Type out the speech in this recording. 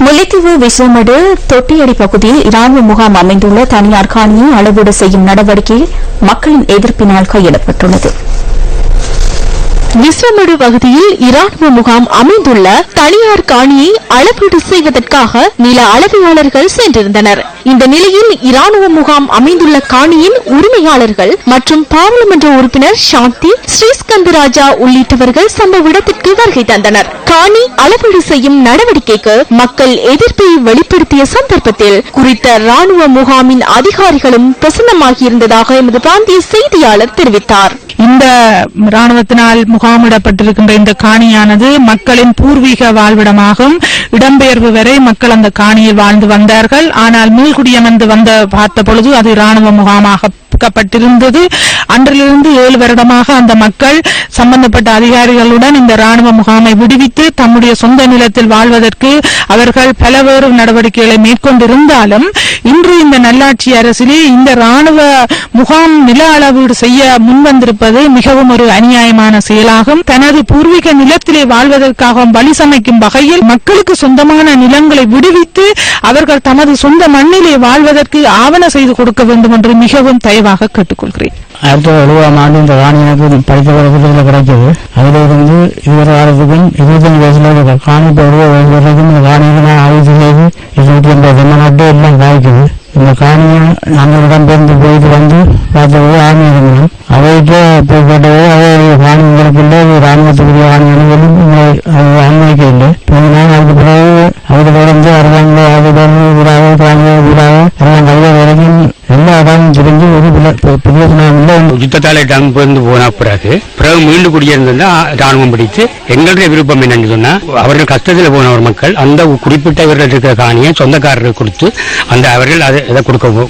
முல்லைத்தீவு விஸ்வமடு தொட்டியடி பகுதியில் இராணுவ முகாம் அமைந்துள்ள தனியார் காணியை அளவீடு செய்யும் நடவடிக்கை மக்களின் எதிர்ப்பினால் கையிடப்பட்டுள்ளது விஸ்வமடு பகுதியில் இராணுவ முகாம் அமைந்துள்ள தனியார் காணியை அளவீடு செய்வதற்காக நில அளவையாளர்கள் சென்றிருந்தனர். இந்த நிலையில் இராணுவ முகாம் அமைந்துள்ள காணியின் உரிமையாளர்கள் மற்றும் பாராளுமன்ற உறுப்பினர் சாந்தி ஸ்ரீஸ்கந்தராஜா உள்ளிட்டவர்கள் சம்பவ இடத்திற்கு வருகை தந்தனர். காணி அளவீடு செய்யும் நடவடிக்கைக்கு மக்கள் எதிர்ப்பை வெளிப்படுத்திய சந்தர்ப்பத்தில் குறித்த ராணுவ முகாமின் அதிகாரிகளும் பிரசன்னமாகியிருந்ததாக எமது பிராந்திய செய்தியாளர் தெரிவித்தார். இந்த ராணுவத்தினால் முகாமிடப்பட்டிருக்கின்ற இந்த காணியானது மக்களின் பூர்வீக வாழ்விடமாகும். இடம்பெயர்வு வரை மக்கள் அந்த காணியில் வாழ்ந்து வந்தார்கள். ஆனால் மீள்குடியமர்ந்து வந்த பார்த்த பொழுது அது ராணுவ முகாமாக பட்டிருந்தது அன்றிலிருந்து ஏழு வருடமாக அந்த மக்கள் சம்பந்தப்பட்ட அதிகாரிகளுடன் இந்த ராணுவ முகாமை விடுவித்து தம்முடைய சொந்த நிலத்தில் வாழ்வதற்கு அவர்கள் பலவேறு நடவடிக்கைகளை மேற்கொண்டிருந்தாலும் இன்று இந்த நல்லாட்சி அரசிலே இந்த ராணுவ முகாம் நில அளவீடு செய்ய முன்வந்திருப்பது என்பது மிகவும் ஒரு அநியாயமான செயலாகும். தனது பூர்வீக நிலத்திலே வாழ்வதற்காக வழி சமைக்கும் வகையில் மக்களுக்கு சொந்தமான நிலங்களை விடுவித்து அவர்கள் தமது சொந்த மண்ணிலே வாழ்வதற்கு ஆவண செய்து கொடுக்க வேண்டும் என்று மிகவும் தயவாக கேட்டுக்கொள்கிறேன். ஆயிரத்தி தொள்ளாயிரத்தி எழுபதாம் ஆண்டு இந்த காணி படித்த பழக்கத்தில் கிடைச்சது அதிலிருந்து இருபது காலத்துக்கும் இருபத்தஞ்சு வயசுல இருக்க காணி இப்போ வரைக்கும் இந்த காணியில் இந்த நம்மளிடம் அந்த போயிட்டு வந்து பார்த்தபோது ஆணி இருந்தோம் அவைக்கு போய் கேட்டபோது அவை காணி உங்களுக்கு இல்லை ராணுவத்துக்குரிய காணி சொல்லி அன்மைக்கு இல்லை. நான் அதுக்கு பிறகு அதுக்கு தொடர்ந்து அரசாங்க அதுடன் ஊராக காணியை ஊடாக எல்லாம் கையில் வரைக்கும் இடமும் தெரிஞ்சு ஒரு இல்லை. யுத்தத்தால் இடம் பெயர்ந்து போன பிறகு பிறகு மீண்டும் குடியிருந்தா ராணுவம் பிடித்து எங்களுடைய விருப்பம் என்னன்னு சொன்னா அவர்கள் கஷ்டத்தில் போன ஒரு மக்கள் அந்த குறிப்பிட்ட இவர்கள் இருக்கிற காணியை சொந்தக்காரருக்கு கொடுத்து அந்த அவர்கள் அதை இதை கொடுக்க